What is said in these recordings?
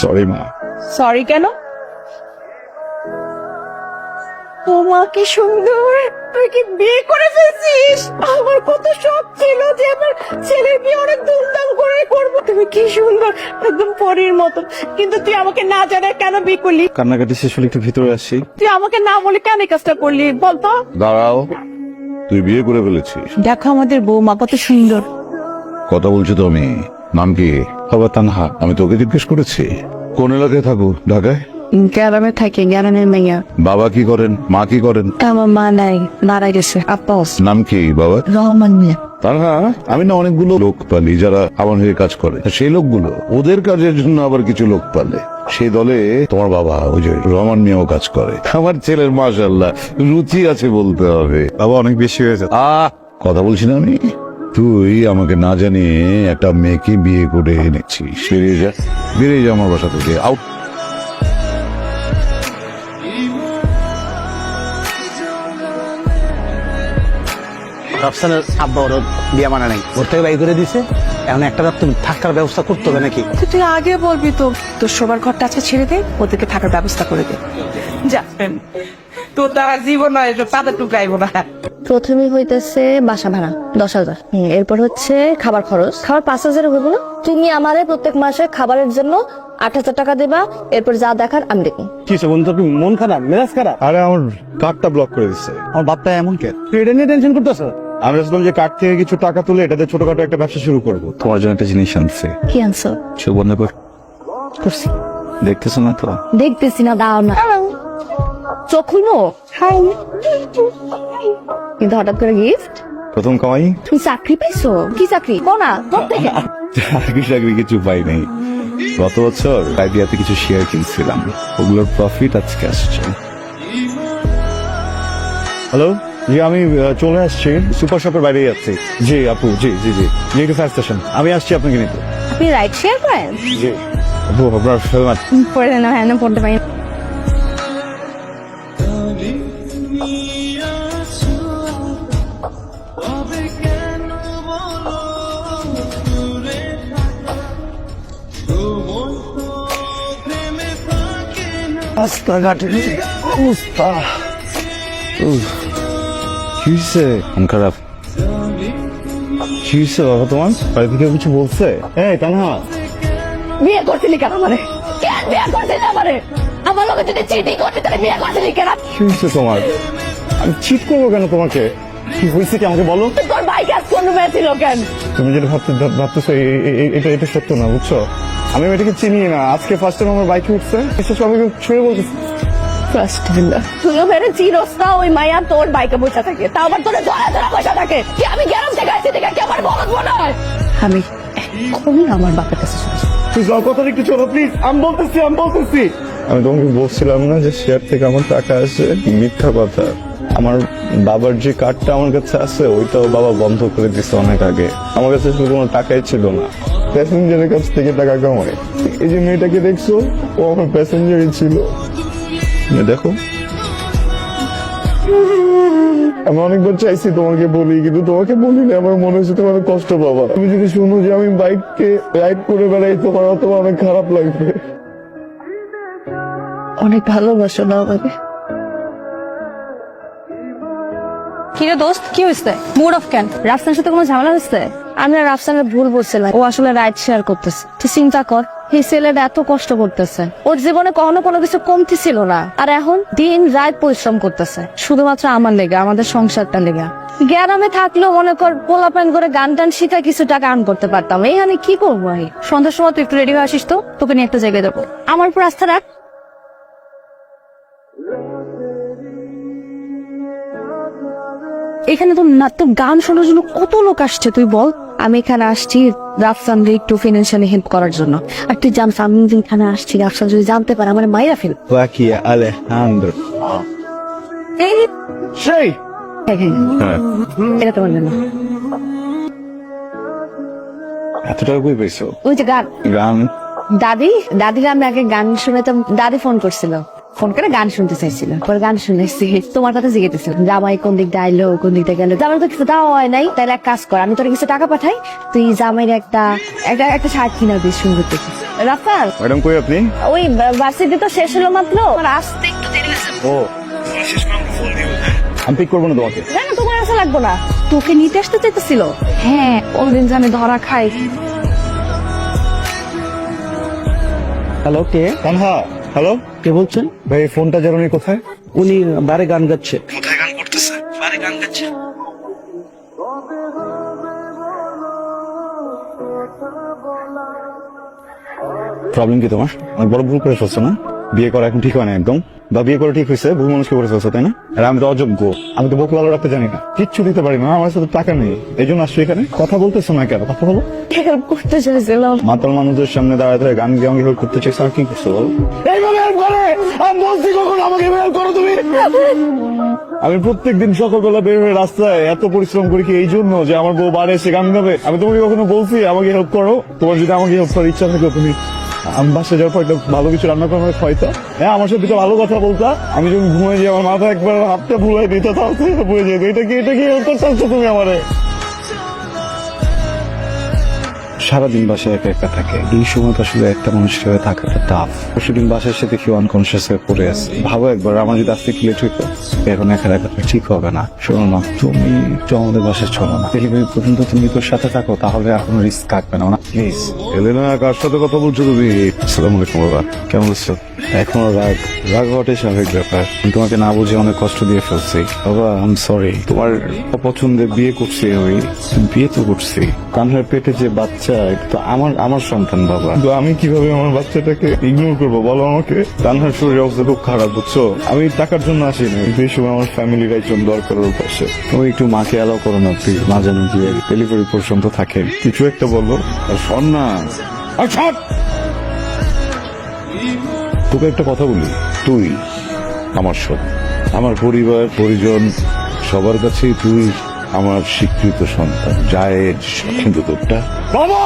Sorry মা। Sorry কেন? তোমাকে সুন্দর তুই কি বিয়ে করে ফেলছিস? আমার কত শখ ছিল যে আমার ছেলের বিয়ে অনেক ধুমধাম করে করব। তুমি কি সুন্দর একদম পরীর মতো। কিন্তু তুই আমাকে না জানায় কেন বিয়ে করলি? কান্নাকাটি শেষ হলে একটু ভিতরে আসি। তুই আমাকে না বলে কেন এই কাজটা করলি? বলতো দাঁড়াও তুই বিয়ে করে ফেলেছিস। দেখো আমাদের বৌমা কত সুন্দর। কথা বলছো তো আমি। নাম কি বাবা তানহা আমি তোকে জিজ্ঞেস করেছি। কোন এলাকায় থাকো ঢাকায়? গ্রামে থাকে গ্রামের মেয়া। বাবা কি করেন? মা কি করেন? আমার মা নাই মারা গেছে আপা নাম কি বাবা রহমান মিয়া। তানহা আমি না অনেকগুলো লোক পালি যারা আমার হয়ে কাজ করে। সেই লোকগুলো ওদের কাজের জন্য আবার কিছু লোক পালে। সেই দলে তোমার বাবা ওই যে রহমান মিয়াও কাজ করে। আমার ছেলের মাশাল্লাহ রুচি আছে বলতে হবে। বাবা অনেক বেশি হয়েছে আহ কথা বলছি না আমি? তুই আমাকে না জানিয়ে একটা মেয়েকে বিয়ে করে এনেছিস। বেরিয়ে যা বেরিয়ে যা আমার বাসা থেকে। আউট রফসানের আব্বা ওর বিয়ে মানা নাই। ওর থেকে বাই করে দিছে। এখন একটা রাত তুমি থাকার ব্যবস্থা করতে হবে নাকি? তুই আগে বলবি তো তোর শোবার ঘরটা আজকে ছেড়ে দে ওদেরকে থাকার ব্যবস্থা করে দে। যা তো তারা জীবন নয় পাতা টুকাইবো না। প্রথমেই হইতেছে বাসা ভাড়া দশ হাজার। এরপর হচ্ছে খাবার খরচ। খাবার পাঁচ হাজার হইব না? তুমি আমারে প্রত্যেক মাসে খাবারের জন্য আট হাজার টাকা দেবা এরপর যা দেখার আমি দেখুন কি বন্ধু তুমি মন খারাপ মেজাজ খারাপ? আরে আমার কার্ডটা ব্লক করে দিচ্ছে আমার বাপটা এমন কে? তুই এটা নিয়ে টেনশন করতেছ? আমি ভাবছিলাম যে কার্ড থেকে কিছু টাকা তুলে এটাতে ছোটখাটো একটা ব্যবসা শুরু করব। তোমার জন্য একটা জিনিস আনছে। কি আনছো? কর। করছি। দেখতেছো না তো? দেখতেছি না দাও না। চোখ খুলবো? কিন্তু হঠাৎ করে গিফট প্রথম কামাই? তুমি চাকরি পাইছো? কি চাকরি? কোনা চাকরি চাকরি কিছু পাই নাই। গত বছর আইডিয়াতে কিছু শেয়ার কিনছিলাম। ওগুলোর প্রফিট আজকে আসছে। হ্যালো জি আমি চলে আসছি। সুপার শপের বাইরে যাচ্ছি জি আপু জি জি জি। জি একটু ফায়ার স্টেশন আমি আসছি আপনাকে নিতে। আপনি রাইড শেয়ার করেন? জি। আপু আপনার পড়ে না হ্যাঁ পড়তে পারি না। রাস্তাঘাটে অবস্থা? কি হয়েছে মন খারাপ। কি হয়েছে বাবা তোমার? বাড়ি থেকে কিছু বলছে? এই তানহা। বিয়ে করছিলি কেন আমারে? কেন বিয়ে করছিলি আমারে? আমার লোকে যদি চিঠি করতে তাহলে বিয়ে করছিলি কেন? কি হয়েছে তোমার? আমি চিট করব কেন তোমাকে? কি হয়েছে কি আমাকে বলো? তোর ভাই কাজ কোন ছিল কেন? তুমি যেটা ভাবতে ভাবতেছো এটা এটা সত্য না বুঝছ? আমি মেয়েটাকে চিনি না। আজকে ফার্স্ট টাইম আমার বাইকে উঠছে। বিশেষ করে আমাকে ছুঁয়ে বলতেছে। ফার্স্ট তুইও মেরে চিরস না ওই মায়া তোর বাইকে বসে থাকে। তা আবার তোর ধরা ধরা বসে থাকে। কি আমি গ্যারাম থেকে আসছি দেখে কি আমার বলদ মনে হয়? আমি এখন আমার বাপের কাছে তুই যাও কথা একটু চলো প্লিজ আমি বলতেছি আমি বলতেছি। আমি তোমাকে বলছিলাম না যে শেয়ার থেকে আমার টাকা আসে? মিথ্যা কথা। আমার বাবার যে কার্ডটা আমার কাছে আছে, ওইটাও বাবা বন্ধ করে দিছে অনেক আগে। আমার কাছে শুধু কোনো টাকাই ছিল না। প্যাসেঞ্জারের কাছ থেকে টাকা কামায় এই যে মেয়েটাকে দেখছ, ও আমার প্যাসেঞ্জারই ছিল। দেখো। আমি অনেকবার চাইছি তোমাকে বলি কিন্তু তোমাকে বলি না আমার মনে হচ্ছে তোমার কষ্ট পাবা। তুমি যদি শুনো যে আমি বাইককে রাইড করে বেড়াই তোমার তোমার অনেক খারাপ লাগবে। অনেক ভালোবাসো না আমাকে। কিরে দোস্ত কি হয়েছে মুড অফ কেন? রাফসানের সাথে কোনো ঝামেলা হয়েছে আমি আর রাফসানের ভুল বলছিলাম। ও আসলে রাইড শেয়ার করতেছে। তুই চিন্তা কর। এই ছেলেটা এত কষ্ট করতেছে। ওর জীবনে কখনো কোনো কিছু কমতি ছিল না। আর এখন দিন রাত পরিশ্রম করতেছে। শুধুমাত্র আমার লেগে, আমাদের সংসারটা লেগে। গ্রামে থাকলেও মনে কর পোলাপান করে গান টান শিখা কিছু টাকা আর্ন করতে পারতাম। এইখানে কি করব আমি? সন্ধ্যার সময় তুই একটু রেডি হয়ে আসিস তো? তোকে নিয়ে একটা জায়গায় যাব। আমার উপর আস্থা রাখ। এখানে তো না তো গান শোনার জন্য কত লোক আসছে তুই বল। আমি এখানে আসছি রাফসানকে একটু ফিনান্সিয়ালি হেল্প করার জন্য। আর তুই জানস আমি আসছি রাফসান যদি জানতে পারে আমার মাইরা ফেল. এই সেই। হ্যাঁ। এটা তোমার জন্য। এত টাকা কই পেয়েছ ওই যে গান। গান? দাদি দাদির আমি আগে গান শুনেতাম দাদি ফোন করছিল। ফোন করে গান শুনতে চাইছিল। পরে গান শুনেছি তোমার কথা জিজ্ঞেস জামাই কোন দিক দিয়ে আইলো কোন দিক দিয়ে গেলো? জামাই তো কিছু দেওয়া হয় নাই তাহলে এক কাজ কর আমি তোর কিছু টাকা পাঠাই তুই জামাইয়ের একটা একটা একটা শার্ট কিনা দিস সুন্দর দেখে রাফাল? ম্যাডাম কই আপনি? ওই ভার্সিটি তো শেষ হলো মাত্র। আর আসতে একটু দেরি হয়েছে ও আমি পিক করব না তোমাকে। না না তোমার আসা লাগবো না। তোকে নিতে আসতে চাইতেছিল? হ্যাঁ কোনদিন জানি ধরা খাই। হ্যালো কে? হ্যালো কে বলছেন? ভাই ফোনটা জানি কোথায়? উনি বারে গান গাচ্ছে। কোথায় গান করতেছে? বারে গান গাচ্ছে। প্রবলেম কি তোমার? অনেক বড় ভুল করে ফেলছো না? বিয়ে করা এখন ঠিক হয় না একদম। বা বিয়ে করে ঠিক হয়েছে ভুল মানুষকে করে ফেলছো তাই না? আর আমি তো অযোগ্য। আমি তো বোক লালো রাখতে জানি না। কিচ্ছু দিতে পারি না আমার সাথে টাকা নেই। এই জন্য আসছো এখানে? কথা বলতেছো না কেন? কথা বলো। করতে চাইছিলাম? মাতাল মানুষদের সামনে দাঁড়ায় দাঁড়ায় গান গেয়ে আমাকে করতে চাইছো আর কি করছ বলো? এইভাবে হেল্প করে? আমি বলছি কখন আমাকে হেল্প করো তুমি? আমি প্রত্যেকদিন সকালবেলা বের হয়ে রাস্তায় এত পরিশ্রম করি কি এই জন্য যে আমার বউ বাড়ি এসে গান গাবে? আমি তোমাকে কখনো বলছি আমাকে হেল্প করো? তোমার যদি আমাকে হেল্প করার ইচ্ছা থাকে তুমি আমি বাসে যাওয়ার পর ভালো কিছু রান্না করে হয়তো খাইতো হ্যাঁ আমার সাথে ভালো কথা বলতা। আমি যখন ঘুমিয়ে যাই, আমার মাথা একবার হাতটা ভুলাই দিতে, তাও বুঝে যেত। এটা কি এটা কি করতে চাচ্ছ তুমি আমারে? সারাদিন বাসায় একা একা থাকে। এই সময় আসলে একটা মানুষের সাথে থাকাটা টাফ সেদিন বাসায় এসে দেখি আনকনসিয়াস হয়ে পড়ে আছে। ভাবো একবার, আমার যদি আজকে লেট হইতো, এখন একা একা ঠিক হবে না। শোনো না, তুমি একটু আমাদের বাসায় চলো না। ডেলিভারি পর্যন্ত তুমি তোর সাথে থাকো, তাহলে কোনো রিস্ক থাকবে না। প্লিজ কার সাথে কথা বলছো তুমি? আলাইকুম, বাবা। কেমন আছো? এখনও রাগ রাগ হওয়াটাই স্বাভাবিক ব্যাপার। তোমাকে না বুঝে অনেক কষ্ট দিয়ে ফেলছি। বাবা আম সরি তোমার অপছন্দে বিয়ে করছি ওই বিয়ে তো করছি। কানহার পেটে যে বাচ্চা এটা তো আমার আমার সন্তান বাবা। তো আমি কীভাবে আমার বাচ্চাটাকে ইগনোর করব? বলো আমাকে। কানহার শরীর অবস্থা খুব খারাপ বুঝছ? আমি টাকার জন্য আসিনি। এই সময় আমার ফ্যামিলির একজন দরকার ওর পাশে। তুমি একটু মাকে অ্যালাউ করো না প্লিজ মা যেন গিয়ে ডেলিভারি পর্যন্ত থাকে। কিছু একটা বলো। আর শোন না। আর শোন! তোকে একটা কথা বলি। তুই আমার সব আমার পরিবার পরিজন সবার কাছেই তুই আমার স্বীকৃত সন্তান জায়েজ কিন্তু তোরটা বাবা!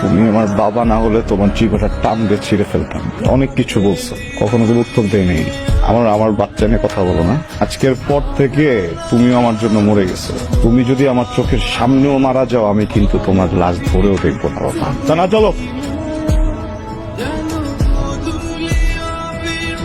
তুমি আমার বাবা না হলে তোমার জীবনটা টান দিয়ে ছিঁড়ে ফেলতাম। অনেক কিছু বলছো কখনো কোনো উত্তর দেয়নি। আমার আমার বাচ্চা নিয়ে কথা বলো না। আজকের পর থেকে তুমিও আমার জন্য মরে গেছো। তুমি যদি আমার চোখের সামনেও মারা যাও আমি কিন্তু তোমার লাশ ধরেও দেখব না বাবা। তা না চলো।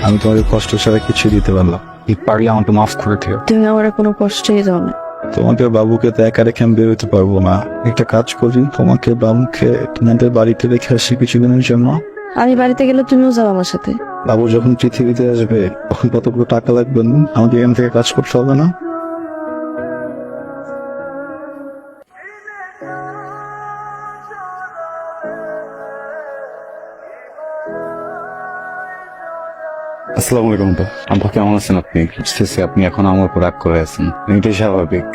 আমি তোমাকে কষ্ট ছাড়া কিছু দিতে পারলাম এই পারলে আমাকে মাফ করে দিও। তুমি আমার কোনো কষ্টই দাও না। তোমাকে বাবুকে তো একা রেখে আমি বেরোতে পারব না। একটা কাজ করি তোমাকে বাবুকে তোমাদের বাড়িতে রেখে আসি কিছুদিনের জন্য। আমি বাড়িতে গেলে তুমিও যাও আমার সাথে। বাবু যখন পৃথিবীতে আসবে তখন কতগুলো টাকা লাগবে না? আমাকে এখান থেকে কাজ করতে হবে না? আসসালামু আলাইকুম আপা আব্বা, কেমন আছেন আপনি? বুঝতেছি আপনি এখন আমার উপর রাগ করে আছেন। এটাই স্বাভাবিক।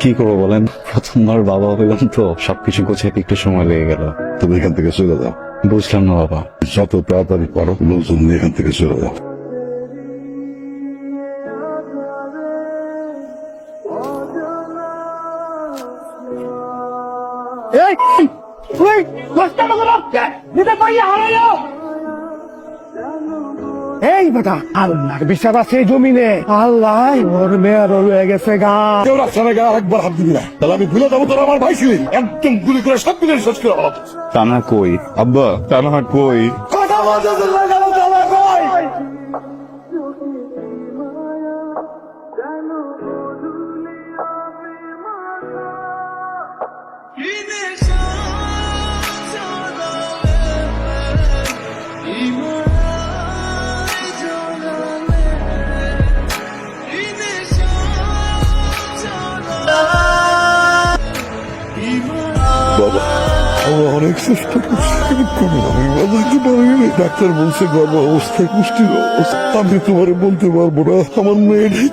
কি করব বলেন? প্রথমবার বাবা হইলাম তো, সবকিছু গোছাইতে একটু সময় লেগে গেল। তুমি এখান থেকে চলে যাও। বুঝলাম না বাবা। যত তাড়াতাড়ি পারো, লোকজন নিয়ে এখান থেকে চলে যাও। এই বেটা আল্লাহর বিশাল আছে এই জমিনে। আল্লাহ ওর মেয়ের রয়ে গেছে গা। কেউ রাস্তা গা আরেকবার হাত দিবি না। তাহলে আমি ভুলে যাব তোর আমার ভাই ছিলেন একদম গুলি করে সব মিলে শেষ করে টানা কই? আব্বা টানা কই? কথা বলতে লাগালো টানা কই? ডাক্তার বলছে গর্ভ অবস্থায় পুষ্টির অবস্থা। আমি তোমার বলতে পারব না। আমার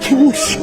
কি বলছে?